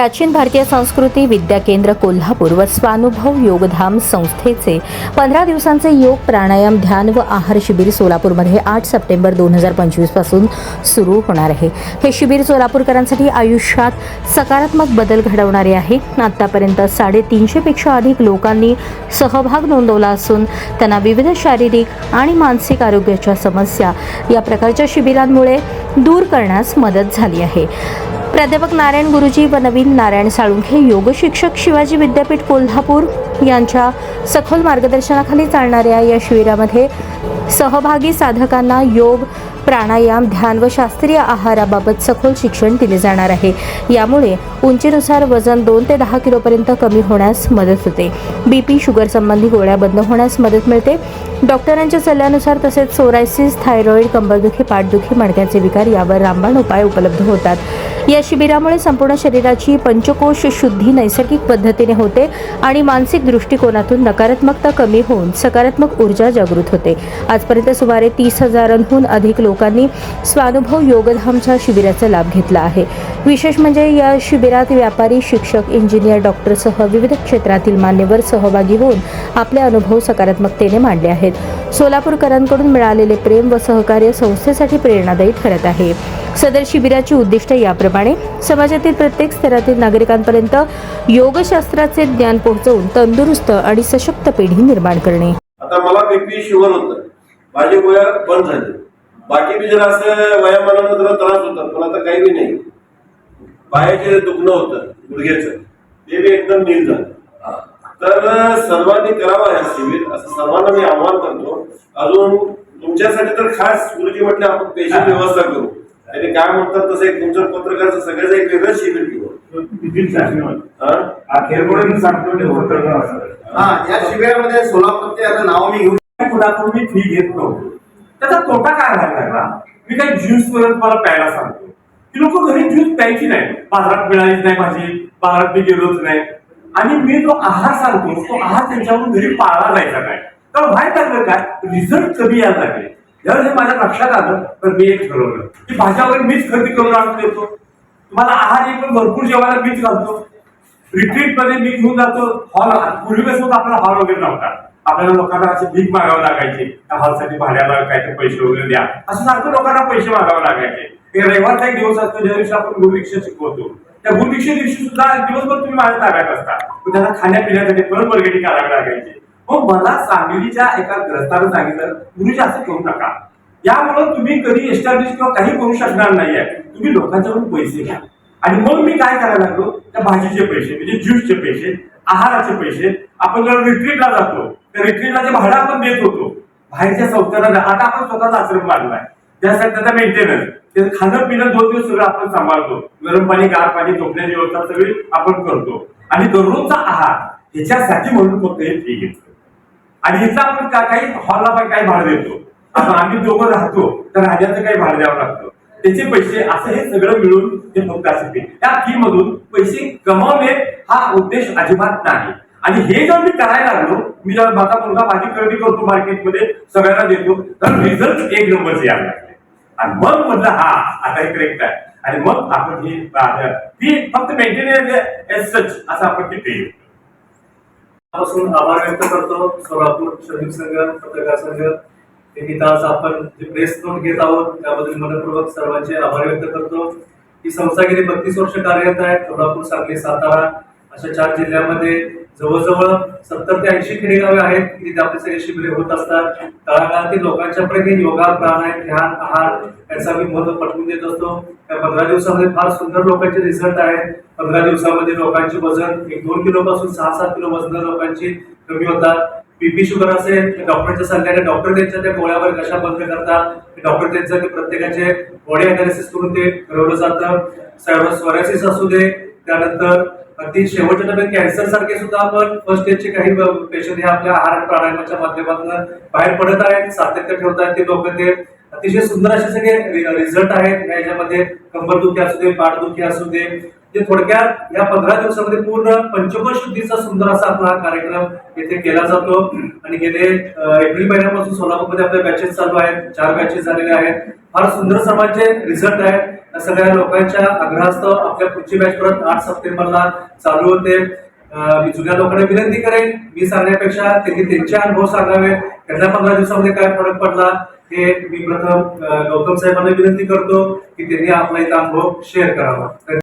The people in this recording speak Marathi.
प्राचीन भारतीय संस्कृती विद्या केंद्र कोल्हापूर व स्वानुभव योगधाम संस्थेचे पंधरा दिवसांचे योग प्राणायाम ध्यान व आहार शिबिर सोलापूरमध्ये आठ सप्टेंबर दोन हजार पंचवीसपासून सुरू होणार आहे. हे शिबिर सोलापूरकरांसाठी आयुष्यात सकारात्मक बदल घडवणारे आहे. आतापर्यंत साडेतीनशेपेक्षा अधिक लोकांनी सहभाग नोंदवला असून त्यांना विविध शारीरिक आणि मानसिक आरोग्याच्या समस्या या प्रकारच्या शिबिरांमुळे दूर करण्यास मदत झाली आहे. प्राध्यापक नारायण गुरुजी व नवीन नारायण साळुंखे योग शिक्षक शिवाजी विद्यापीठ कोल्हापूर यांच्या सखोल मार्गदर्शनाखाली चालणाऱ्या या शिबिरामध्ये सहभागी साधकांना योग प्राणायाम ध्यान व शास्त्रीय आहाराबाबत सखोल शिक्षण दिले जाणार आहे. यामुळे उंचीनुसार वजन दोन ते दहा किलोपर्यंत कमी होण्यास मदत होते. बीपी शुगर संबंधी गोळ्या बंद होण्यास मदत मिळते. डॉक्टरांच्या सल्ल्यानुसार तसेच सोरायसिस थायरॉईड कंबरदुखी पाठदुखी मणक्याचे विकार यावर रामबाण उपाय उपलब्ध होतात. या शिबिरामुळे संपूर्ण शरीराची पंचकोश शुद्धी नैसर्गिक पद्धतीने होते आणि मानसिक दृष्टिकोनातून नकारात्मकता कमी होऊन सकारात्मक ऊर्जा जागृत होते. आजपर्यंत सुमारे तीस हजारांहून अधिक लोक लोकांनी स्वानुभव योगधामच्या शिबिराचा लाभ घेतला आहे. विशेष म्हणजे या शिबिरात व्यापारी शिक्षक इंजिनियर डॉक्टरसह विविध क्षेत्रातील मान्यवर सहभागी होऊन आपले अनुभव सकारात्मकतेने मांडले आहेत. सोलापूरकरांकडून मिळालेले प्रेम व सहकार्य संस्थेसाठी प्रेरणादायी ठरत आहे. सदर शिबिराची उद्दिष्ट याप्रमाणे समाजातील प्रत्येक स्तरातील नागरिकांपर्यंत योगशास्त्राचे ज्ञान पोहोचवून तंदुरुस्त आणि सशक्त पिढी निर्माण करणे. आता मला बीपी शुगर होतं. माझे गोळ्या बंद झाले. बाकी बी जर असं वयामानानं जरा त्रास होता पण आता काही बी नाही. पायाचे दुखणं होतं गुडघ्याचं ते बी एकदम नील झालं. तर सर्वांनी करावं हे शिबिर. असं सर्वांना मी आव्हान करतो. अजून तुमच्यासाठी तर खास गुरुजी म्हटलं आपण पेशंट व्यवस्था करू. आणि काय म्हणतात तसं एक तुमचं पत्रकारचं सगळ्याचं एक वेगळं शिबिर घेऊ. हा? हा या शिबिरामध्ये सोलापूरचे आता नाव मी घेऊ. कुणाकडून मी फी घेत. नव्हतो त्याचा तोटा काय व्हायला लागला मी काही ज्यूस वगैरे मला प्यायला सांगतो. ती लोक घरी ज्यूस प्यायची नाही. बाजारात मिळालीच नाही भाजी बाजारात मी गेलोच नाही. आणि मी जो आहार सांगतो तो आहार त्यांच्यावरून घरी पाळला जायचा काय तर व्हायला लागलं काय? रिझल्ट कमी यायला लागले. जर हे माझ्या लक्षात आलं तर मी एक ठरवलं. की भाज्या वगैरे मीच खरेदी करून आणून देतो. तुम्हाला आहार एक पण भरपूर जेवायला मीच घालतो. रिट्रीटमध्ये मी घेऊन जातो. हॉल पूर्वी कसं होतं आपला हॉल वगैरे नव्हता. आपल्याला लोकांना असे भीक मागावं लागायचे. त्या हॉलसाठी भाड्याला काहीतरी पैसे वगैरे द्या. असं सारखं लोकांना पैसे मागावे लागायचे. एक रविवारचा एक दिवस असतो ज्या दिवशी आपण गुरुदीक्षा शिकवतो. त्या गुरुदीक्षे दिवशी सुद्धा दिवसभर तुम्ही माझ्या ताब्यात असता. त्याला त्यांना खाण्यापिण्यासाठी परत बर्गेटी करावी लागायची. मग मला सांगलीच्या एका ग्रस्तानं सांगितलं गुरुजी असं करू नका. यामुळे तुम्ही कधी एस्टॅब्लिश किंवा काही करू शकणार नाहीये. तुम्ही लोकांच्याकडून पैसे घ्या. आणि मग मी काय करायला लागलो? त्या भाजीचे पैसे म्हणजे ज्यूसचे पैसे आहाराचे पैसे आपण जर रिट्रीटला जातो त्या रिट्रीटला जे भाडं आपण देत होतो बाहेरच्या संस्थांना आता आपण स्वतःचा आश्रम बांधलाय त्यासाठी त्याचा मेंटेनन्स त्याचं खाणं पिणं दोन दिवस सगळं आपण सांभाळतो. गरम पाणी गार पाणी झोपण्याची व्यवस्था सगळी आपण करतो. आणि दररोजचा आहार ह्याच्यासाठी म्हणून फक्त हे फी घेतलं. आणि ह्याचा आपण काही हॉलला पण काही भाडं देतो. आम्ही दोघं राहतो तर राहण्याचं काही भाडं द्यावं लागतं. त्याचे पैसे असं हे सगळं मिळून ते फक्त असतील त्या फी मधून पैसे कमवणे हा उद्देश अजिबात नाही. आणि हे जर मी करायला लागलो मी जर माझा मुलगा माझी खरेदी करतो मार्केटमध्ये सगळ्यांना देतो तर रिझल्ट एक नंबरचे यायला लागले आणि मग म्हटलं हा आता हे करेक्ट आहे. आणि मग आपण ही फी फक्त मेंटेनन्स असं आपण ती पे पासून आभार व्यक्त करतो. सोलापूर श्रमिक संघ पत्रकार संघ आज आपण जे प्रेस नोट घेत आहोत त्याबद्दल मनपूर्वक सर्वांचे आभार व्यक्त करतो. ही संस्था गेली बत्तीस वर्ष कार्यरत आहे. कोल्हापूर सांगली सातारा अशा चार जिल्ह्यामध्ये जवळजवळ सत्तर ते ऐंशी खेडेगावे आहेत. तिथे आपले सगळे शिबिरे होत असतात. तळागाळातील लोकांच्यापर्यंत योगा प्राणायाम ध्यान आहार याचा मी महत्त्व पटवून देत असतो. त्या पंधरा दिवसामध्ये फार सुंदर लोकांचे रिझल्ट आहेत. पंधरा दिवसामध्ये लोकांचे वजन एक दोन किलो पासून सहा सात किलो वजन लोकांची कमी होतात बीपी शुगर असेल तर डॉक्टरच्या सल्ल्याने डॉक्टर त्यांच्या त्या गोळ्यावर कशा बंद करतात डॉक्टर त्यांचं ते प्रत्येकाचे बॉडी अनालिसिस करून ते ठरवलं जातं. स्वरासिस असू दे त्यानंतर अगदी शेवटच्या टप्प्यात कॅन्सर सारखे सुद्धा आपण फर्स्ट एजचे काही पेशंट हे आपल्या आहार प्राणायामाच्या माध्यमातून बाहेर पडत आहेत सातत्य ठेवतात ते लोक ते. अतिशय सुंदर असे सगळे रिझल्ट आहेत. याच्यामध्ये कंबरदुखी असू दे पाठदुखी असू दे जे थोडक्यात या पंधरा दिवसामध्ये पूर्ण पंचकोश शुद्धीचा सुंदर असा आपला हा कार्यक्रम येथे केला जातो. आणि गेले एप्रिल महिन्यापासून सोलापूरमध्ये आपल्या बॅचेस चालू आहेत. चार बॅचेस झालेले आहेत. फार सुंदर सर्वांचे रिझल्ट आहेत. या सगळ्या लोकांच्या आग्रहास्तव आपल्या पुढची बॅच परत आठ सप्टेंबरला चालू होते. मी जुन्या लोकांना विनंती करेन मी सांगण्यापेक्षा त्यांनी त्यांचे अनुभव सांगावे. त्यांना पंधरा दिवसामध्ये काय फरक पडला हे मी प्रथम गौतम साहेबांना विनंती करतो की त्यांनी आपला इथं अनुभव शेअर करावा.